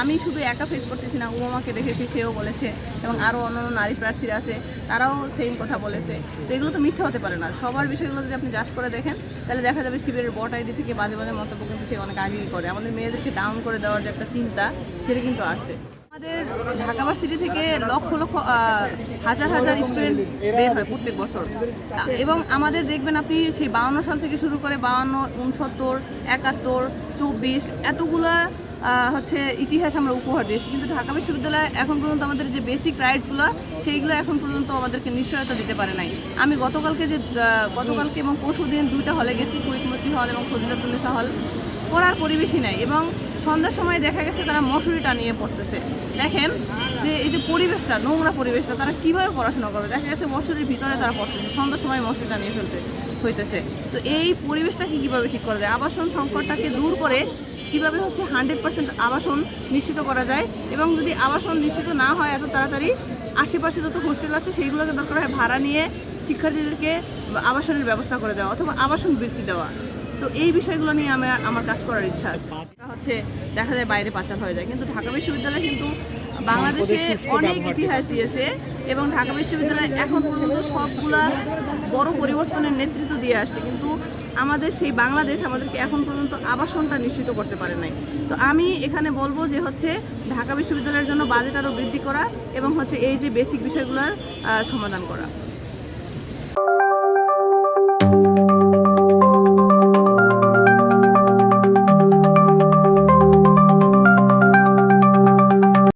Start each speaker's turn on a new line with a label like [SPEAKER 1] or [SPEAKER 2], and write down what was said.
[SPEAKER 1] আমি শুধু একা ফেস করতেছি না, উমামাকে দেখেছি, সেও বলেছে এবং আরও অন্যান্য নারী প্রার্থীরা আছে, তারাও সেম কথা বলেছে। তো এগুলো তো মিথ্যা হতে পারে না। সবার বিষয়গুলো যদি আপনি জাজ করে দেখেন, তাহলে দেখা যাবে শিবিরের বট আইডি থেকে বাজে বাজে মন্তব্য কিন্তু সে অনেক আগেই করে। আমাদের মেয়েদেরকে ডাউন করে দেওয়ার যে একটা চিন্তা, সেটা কিন্তু আছে। আমাদের ঢাকা ভার্সিটি থেকে লক্ষ লক্ষ হাজার হাজার স্টুডেন্ট বের হয় প্রত্যেক বছর। এবং আমাদের দেখবেন আপনি সেই বাউন্ন সাল থেকে শুরু করে বাউন্ন, উনসত্তর, একাত্তর, চব্বিশ, এতগুলা হচ্ছে ইতিহাস আমরা উপহার দিয়েছি। কিন্তু ঢাকা বিশ্ববিদ্যালয় এখন পর্যন্ত আমাদের যে বেসিক রাইটসগুলো সেইগুলো এখন পর্যন্ত আমাদেরকে নিশ্চয়তা দিতে পারে নাই। আমি গতকালকে যে গতকালকে এবং পরশু দিন দুইটা হলে গেছি কুইকমতি হল এবং ফজিলাতুন্নেসা হল পড়ার পরিবেশই নাই এবং সন্ধ্যার সময় দেখা গেছে তারা মশুরি টানিয়ে পড়তেছে। দেখেন যে এই যে পরিবেশটা, নোংরা পরিবেশটা, তারা কীভাবে পড়াশোনা করবে? দেখা গেছে মশুরির ভিতরে তারা পড়তেছে, সন্ধ্যার সময় মশুরি টানিয়ে ফেলতে হইতেছে। তো এই পরিবেশটাকে কীভাবে ঠিক করা যায়? আবাসন সংকটটাকে দূর করে কীভাবে হচ্ছে হান্ড্রেড পার্সেন্ট আবাসন নিশ্চিত করা যায় এবং যদি আবাসন নিশ্চিত না হয় এত তাড়াতাড়ি আশেপাশে যত হোস্টেল আছে সেইগুলোকে দরকার হয় ভাড়া নিয়ে শিক্ষার্থীদেরকে আবাসনের ব্যবস্থা করে দেওয়া অথবা আবাসন বৃত্তি দেওয়া। তো এই বিষয়গুলো নিয়ে আমার আমার কাজ করার ইচ্ছা আছে। হচ্ছে দেখা যায় বাইরে পাচার হয়ে যায়। কিন্তু ঢাকা বিশ্ববিদ্যালয় কিন্তু বাংলাদেশে অনেক ইতিহাস দিয়েছে এবং ঢাকা বিশ্ববিদ্যালয় এখন পর্যন্ত সবগুলা বড় পরিবর্তনের নেতৃত্ব দিয়ে আসছে। কিন্তু আমাদের সেই বাংলাদেশ আমাদেরকে এখন পর্যন্ত আবাসনটা নিশ্চিত করতে পারে নাই। তো আমি এখানে বলব যে হচ্ছে ঢাকা বিশ্ববিদ্যালয়ের জন্য বাজেট আরও বৃদ্ধি করা এবং হচ্ছে এই যে বেসিক বিষয়গুলোর সমাধান করা।